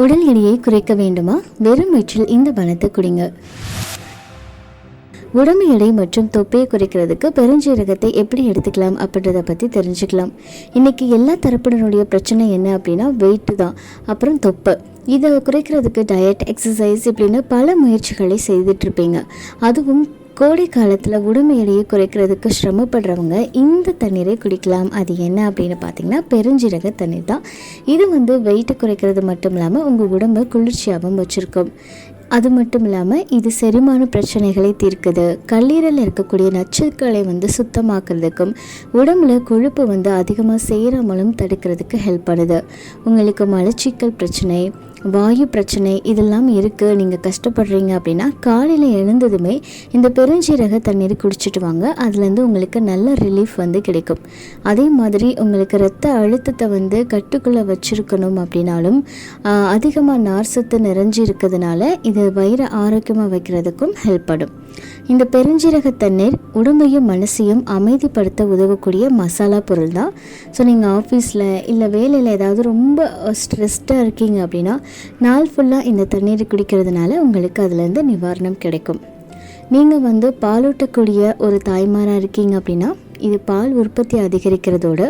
உடல் எடையை குறைக்க வேண்டுமா? வெறும் வயிற்றில் இந்த பணத்தை குடிங்க. உடம்பு எடை மற்றும் தொப்பையை குறைக்கிறதுக்கு பெருஞ்சீரகத்தை எப்படி எடுத்துக்கலாம் அப்படின்றத பற்றி தெரிஞ்சுக்கலாம். இன்றைக்கி எல்லா தரப்பினருடைய பிரச்சனை என்ன அப்படின்னா வெயிட்டு தான். அப்புறம் தொப்பை. இதை குறைக்கிறதுக்கு டயட் எக்ஸசைஸ் இப்படின்னு பல முயற்சிகளை செய்துட்ருப்பீங்க அதுவும் கோடை காலத்தில் உடம்பு எடையை குறைக்கிறதுக்கு சிரமப்படுறவங்க இந்த தண்ணீரை குடிக்கலாம். அது என்ன அப்படின்னு பார்த்தீங்கன்னா பெருஞ்சீரக தண்ணீர் தான். இது வந்து வெயிட்டை குறைக்கிறது மட்டும் இல்லாமல் உங்கள் உடம்பை குளிர்ச்சியாகவும் வச்சுருக்கும். அது மட்டும் இல்லாமல் இது செரிமான பிரச்சனைகளை தீர்க்குது. கல்லீரலில் இருக்கக்கூடிய நச்சுக்களை வந்து சுத்தமாக்குறதுக்கும் உடம்புல கொழுப்பு வந்து அதிகமாக சேராமலும் தடுக்கிறதுக்கு ஹெல்ப் பண்ணுது. உங்களுக்கு மலச்சிக்கல் பிரச்சனை வாயு பிரச்சனை இதெல்லாம் இருக்குது நீங்கள் கஷ்டப்படுறீங்க அப்படின்னா காலையில் எழுந்ததுமே இந்த பெருஞ்சீரக தண்ணீர் குடிச்சிட்டு வாங்க. அதுலேருந்து உங்களுக்கு நல்ல ரிலீஃப் வந்து கிடைக்கும். அதே மாதிரி உங்களுக்கு ரத்த அழுத்தத்தை வந்து கட்டுக்குள்ளே வச்சுருக்கணும் அப்படின்னாலும் அதிகமாக நார் சத்து நிறைஞ்சு இருக்கிறதுனால இது வயிறு ஆரோக்கியமாக வைக்கிறதுக்கும் ஹெல்ப் பண்ணும் இந்த பெருஞ்சீரக தண்ணீர் உடம்பையும் மனசையும் அமைதிப்படுத்த உதவக்கூடிய மசாலா பொருள் தான் ஸோ நீங்கள் ஆஃபீஸில் இல்லை வேலையில் ஏதாவது ரொம்ப ஸ்ட்ரெஸ்டாக இருக்கீங்க அப்படின்னா நாள் ஃபுல்லாக இந்த தண்ணீர் குடிக்கிறதுனால உங்களுக்கு அதுலேருந்து நிவாரணம் கிடைக்கும். நீங்கள் வந்து பாலூட்டக்கூடிய ஒரு தாய்மாராக இருக்கீங்க அப்படின்னா இது பால் உற்பத்தி அதிகரிக்கிறதோட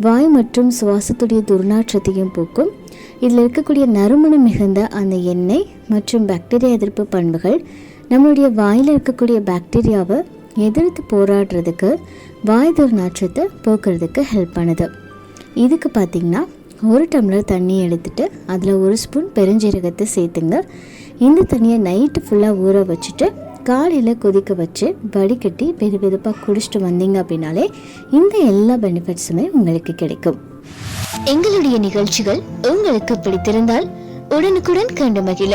வாய் மற்றும் சுவாசத்துடைய துர்நாற்றத்தையும் போக்கும். இதில் இருக்கக்கூடிய நறுமணம் மிகுந்த அந்த எண்ணெய் மற்றும் பாக்டீரியா எதிர்ப்பு பண்புகள் நம்மளுடைய வாயில் இருக்கக்கூடிய பாக்டீரியாவை எதிர்த்து போராடுறதுக்கு வாய் துர்நாற்றத்தை போக்குறதுக்கு ஹெல்ப் பண்ணுது. இதுக்கு பார்த்திங்கன்னா ஒரு டம்ளர் தண்ணி எடுத்துட்டு அதில் ஒரு ஸ்பூன் பெருஞ்சீரகத்தை சேர்த்துங்க. இந்த தண்ணியை நைட்டு ஃபுல்லாக ஊற வச்சுட்டு காலையில் கொதிக்க வச்சு வடிகட்டி வெது வெதுப்பாக குடிச்சிட்டு வந்தீங்க அப்படின்னாலே இந்த எல்லா பெனிஃபிட்ஸுமே உங்களுக்கு கிடைக்கும். எங்களுடைய நிகழ்ச்சிகள் உங்களுக்கு பிடித்திருந்தால் உடனுக்குடன் கண்டு மகிழ.